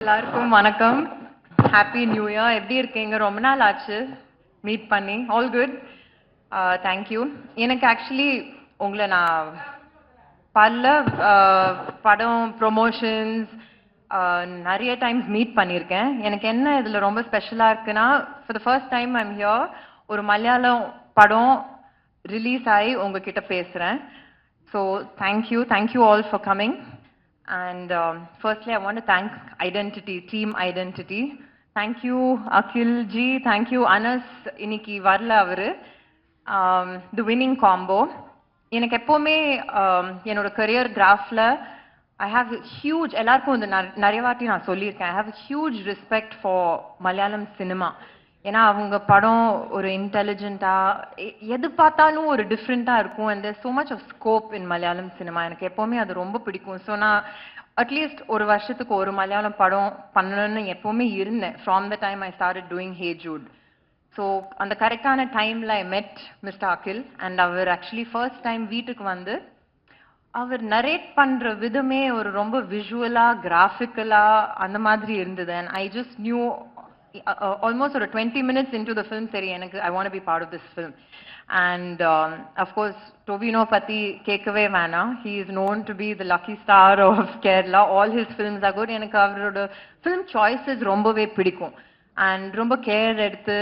எல்லாருக்கும் வணக்கம். Happy new year எப்படி இருக்கீங்க? ரொம்ப நாள் ஆச்சு. மீட் பண்ணி. ஆல் குட் தேங்க்யூ எனக்கு ஆக்சுவலி உங்களை நான் பல uh, படம் ப்ரொமோஷன்ஸ் uh, நிறைய டைம்ஸ் மீட் பண்ணியிருக்கேன். எனக்கு என்ன இதில் ரொம்ப ஸ்பெஷலாக இருக்குன்னா for the first time I'm here ஒரு மலையாளம் படம் ரிலீஸ் ஆகி உங்ககிட்ட பேசுகிறேன் so thank you thank you all for coming And um, firstly, I want to thank Identity, Team Identity. Thank you, Akhil ji. Thank you, Anas. இன்னைக்கு வரல avaru. தி winning combo எனக்கு எப்போவுமே um, என்னோட கரியர் கிராஃப்ல I have huge எல்லாருக்கும் இந்த நெ- நிறைய வாட்டி நான் சொல்லியிருக்கேன் I have huge respect for Malayalam cinema ஏன்னா அவங்க படம் ஒரு இன்டெலிஜென்ட்டா எது பார்த்தாலும் ஒரு டிஃப்ரெண்டா இருக்கும். And so much of scope in Malayalam cinema எனக்கு எப்பவுமே அது ரொம்ப பிடிக்கும். ஸோ நான் அட்லீஸ்ட் ஒரு வருஷத்துக்கு ஒரு மலையாளம் படம் பண்ணணும்னு எப்பவுமே இருந்தேன். From the time I start doing hey Jude so அந்த கரெக்டான டைம்ல I met mister Akhil and our actually first time வீட்டுக்கு வந்து அவர் நரேட் பண்ற விதமே ஒரு ரொம்ப விஷுவலா கிராஃபிக்கலா அந்த மாதிரி இருந்தது. And I just knew almost ஒரு twenty minutes into the film சரி எனக்கு I want be part of this film and of course Tovino பத்தி கேட்கவே வேணாம். He is known to be the lucky star of Kerala all his films are good எனக்கு அவரோட film choices ரொம்பவே பிடிக்கும். And ரொம்ப கேர் எடுத்து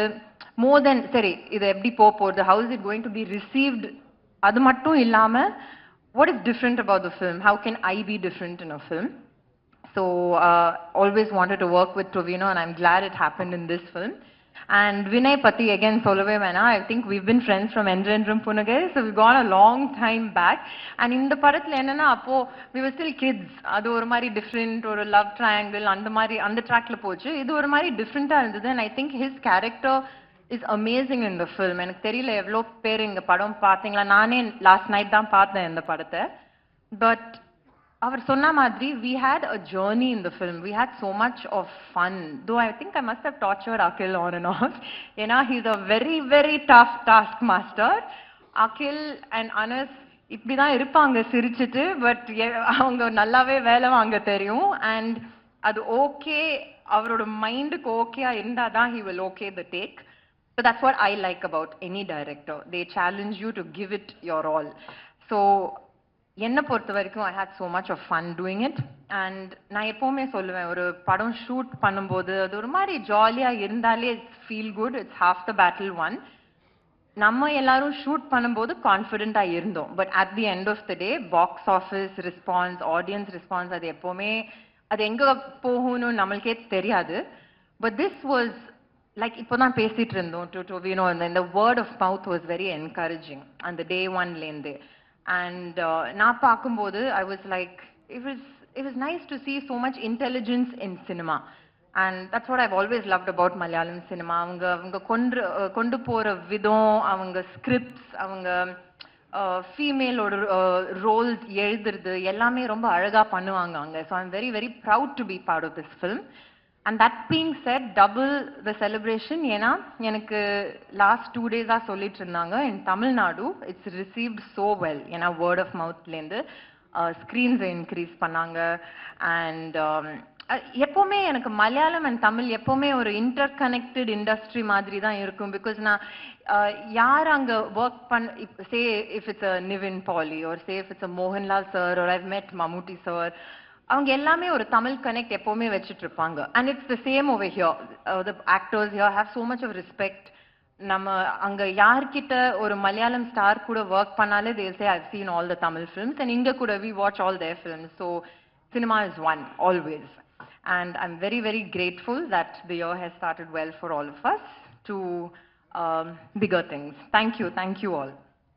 மோர் தென் சரி இது எப்படி போக போகுது? How is it going to be received அது மட்டும் இல்லாம what is different about the film? How can I be different in a film? So uh, always wanted to work with Tovino and I'm glad it happened in this film. And Vinay Pati again Solove Mena, I think we've been friends from Endrendrum Punagai, so we've gone a long time back. And in the படத்துல என்னன்னா அப்போ we were still kids. அது ஒரு மாதிரி different ஒரு love triangle அந்த மாதிரி அந்த trackல போச்சு. இது ஒரு மாதிரி different-ஆ இருந்தது and I think his character is amazing இந்த ஃபில்ம் எனக்கு தெரியல எவ்வளோ பேர் இந்த படம் பார்த்தீங்களா நானே லாஸ்ட் நைட் தான் பார்த்தேன் இந்த படத்தை பட் அவர் சொன்ன மாதிரி we had a journey in the film we had so much of fun though I think I must have tortured Akhil on and off ஏன்னா he's a very very tough task master Akhil and Anas இப்படிதான் இருப்பாங்க சிரிச்சிட்டு but அவங்க நல்லாவே வேலை வாங்க தெரியும். And அது ஓகே அவரோட மைண்டுக்கு ஓகேயா இருந்தாதான் he will okay the take So that's what I like about any director. They challenge you to give it your all. So என்னை பொறுத்த வரைக்கும் I had so much of fun doing it and நான் எப்போவுமே சொல்லுவேன் ஒரு படம் shoot பண்ணும்போது அது ஒரு மாதிரி ஜாலியாக இருந்தாலே it's feel good it's half the battle won நம்ம எல்லாரும் ஷூட் பண்ணும்போது கான்ஃபிடென்ட்டாக இருந்தோம். But at the end of the day box office response audience response அது எப்போவுமே அது எங்கே போகும்னு நம்மளுக்கே தெரியாது. பட் திஸ் வாஸ் லைக் இப்போ தான் பேசிகிட்டு இருந்தோம். டு டொவினோ இந்த word of mouth was very encouraging அந்த டே ஒன்லேருந்து அண்ட் uh, நான் பார்க்கும்போது I was like it is it nice to see so much intelligence in cinema. And that's what I've always loved about Malayalam cinema அவங்க அவங்க கொண்டு கொண்டு போகிற விதம் அவங்க ஸ்கிரிப்ட்ஸ் அவங்க ஃபீமேலோட ரோல்ஸ் எழுதுறது எல்லாமே ரொம்ப அழகாக பண்ணுவாங்க அங்கே so I'm very very proud to be part of this film and that being said double the celebration ஏன்னா எனக்கு லாஸ்ட் டூ டேஸாக சொல்லிட்டு இருந்தாங்க. In Tamil Nadu it's received so well ஏன்னா வேர்ட் ஆஃப் மவுத்லேருந்து ஸ்க்ரீன்ஸை இன்க்ரீஸ் பண்ணாங்க. Um, அண்ட் எப்போவுமே எனக்கு மலையாளம் அண்ட் தமிழ் எப்போவுமே ஒரு இன்டர் கனெக்டட் இண்டஸ்ட்ரி மாதிரி தான் இருக்கும். பிகாஸ் நான் யார் அங்கே ஒர்க் பண் say if it's a Nivin Pauly ஒரு say if it's a Mohanlal sir ஒரு ஐவ் மெட் மம்முட்டி சார் அவங்க எல்லாமே ஒரு தமிழ் கனெக்ட் எப்பவுமே வச்சுட்டு இருப்பாங்க and it's the same over here the actors here have so much of respect நம்ம அங்க யார்கிட்ட ஒரு மலையாளம் ஸ்டார் கூட ஒர்க் பண்ணாலே they say I've seen all the Tamil films and இங்க கூட we watch all their film so cinema is one always and I am very very grateful that the year has started well for all of us to bigger things thank you thank you all